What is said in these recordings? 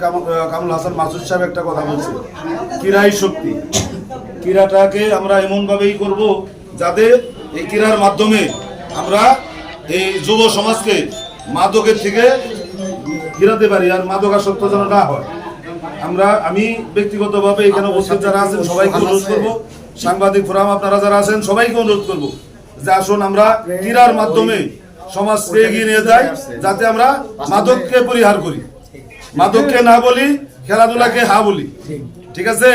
কাম- আহ, কামরুল হাসান মাসুদ সাহেব একটা কথা বলছে। কিরাই শক্তি। ক্রীড়াটাকে আমরা এমনভাবেই করব যাতে এই ক্রীড়ার মাধ্যমে আমরা এই যুব সমাজকে মাদকের থেকে ফিরাতে পারি আর মাদকাসক্ত যেন না হয়। আমরা আমি ব্যক্তিগতভাবে এখানে উপস্থিত যারা আছেন সবাইকে অনুরোধ করব। সাংবাদিক ফোরাম আপনারা যারা আছেন সবাইকে অনুরোধ করব যে আসুন আমরা ক্রীড়ার মাধ্যমে সমাজকে এগিয়ে নিয়ে যাই যাতে আমরা মাদককে পরিহার করি। মাদককে না বলি খেলাধুলাকে হা বলি। ঠিক। আছে?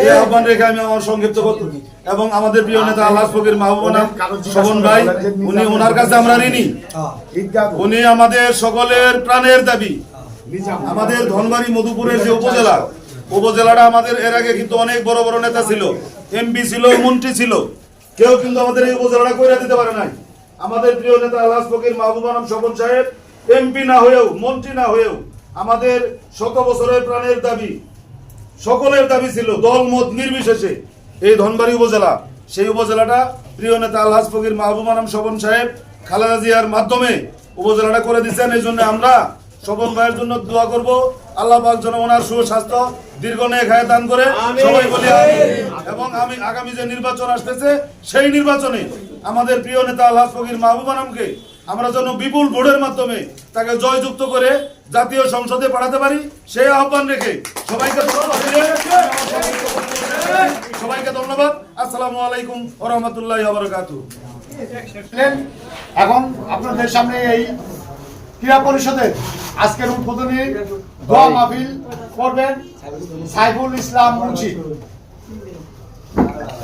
এই আহ্বান রেখে আমি আমার সংক্ষিপ্ত এবং আমাদের প্রিয় নেতা আল্লাহ ফকির মাহবুবানা শোভন ভাই উনি ওনার কাছে আমরা ঋণী। উনি আমাদের সকলের প্রাণের দাবি। আমাদের ধনবাড়ি মধুপুরের যে উপজেলা উপজেলাটা আমাদের এর আগে কিন্তু অনেক বড় বড় নেতা ছিল। এমপি ছিল মন্ত্রী ছিল। কেউ কিন্তু আমাদের এই উপজেলাটা কইরা দিতে পারে নাই। আমাদের প্রিয় নেতা আল্লাহ ফকির মাহবুবানাম স্বপন সাহেব এমপি না হয়েও মন্ত্রী না হয়েও আমাদের শত বছরের প্রাণের দাবি সকলের দাবি ছিল দল মত নির্বিশেষে এই ধনবাড়ি উপজেলা। সেই উপজেলাটা প্রিয় নেতা আলহাজ ফকির মাহবুবানাম স্বপন সাহেব খালেদা জিয়ার মাধ্যমে উপজেলাটা করে দিচ্ছেন। এই জন্য আমরা স্বপন ভাইয়ের জন্য দোয়া করব। আল্লাহ পাক যেন ওনার সুস্বাস্থ্য দীর্ঘ নেক হায়াত দান করে। সবাই বলি এবং আমি আগামী যে নির্বাচন আসতেছে সেই নির্বাচনে আমাদের প্রিয় নেতা আলহাজ ফকির মাহবুবানামকে আমরা যেন বিপুল ভোটের মাধ্যমে তাকে জয়যুক্ত করে জাতীয় সংসদে পাঠাতে পারি, সেই আহ্বান রেখে সবাইকে সবাইকে ধন্যবাদ। আসসালামু আলাইকুম ও রহমতুল্লাহ। এখন আপনাদের সামনে এই ক্রীড়া পরিষদের আজকের উদ্বোধনী দোয়া মাহফিল করবেন সাইফুল ইসলাম মুন্সি।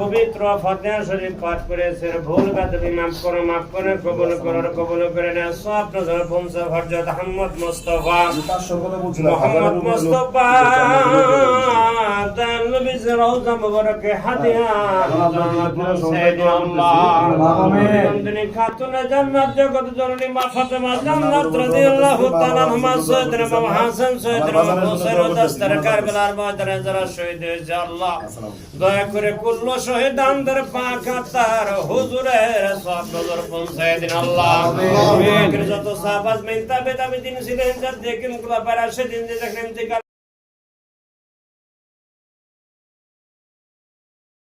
পবিত্র ফতেহা শরীফ পাঠ করেছেন। ভুল বাদবি মাফ করো মাফ করে কবুল করো কবুল করে না সব নজর বংশ হরজত আহমদ মোস্তফা। মোহাম্মদ মুস্তাফা দান নবী রওজা মুবারকে হাদিয়া আমিন খাতুন জান্নাত জগত জননী মা ফাতেমা জান্নাত রাদিয়াল্লাহু তাআলা আনহা সৈয়দনা ইমাম হাসান সৈয়দনা ইমাম হুসাইন দস্তর কারবালার ময়দানে যারা শহীদ হয়েছে আল্লাহ। দয়া করে কুল্ল শহীদানদের পাক তার হুজুরের সব নজর পৌঁছায় দিন আল্লাহ আমিন। যত সাহাবাজ মেন তাবে তাবে দিন ছিলেন যার দেখেন কুলা পারা সেদিন দেখেন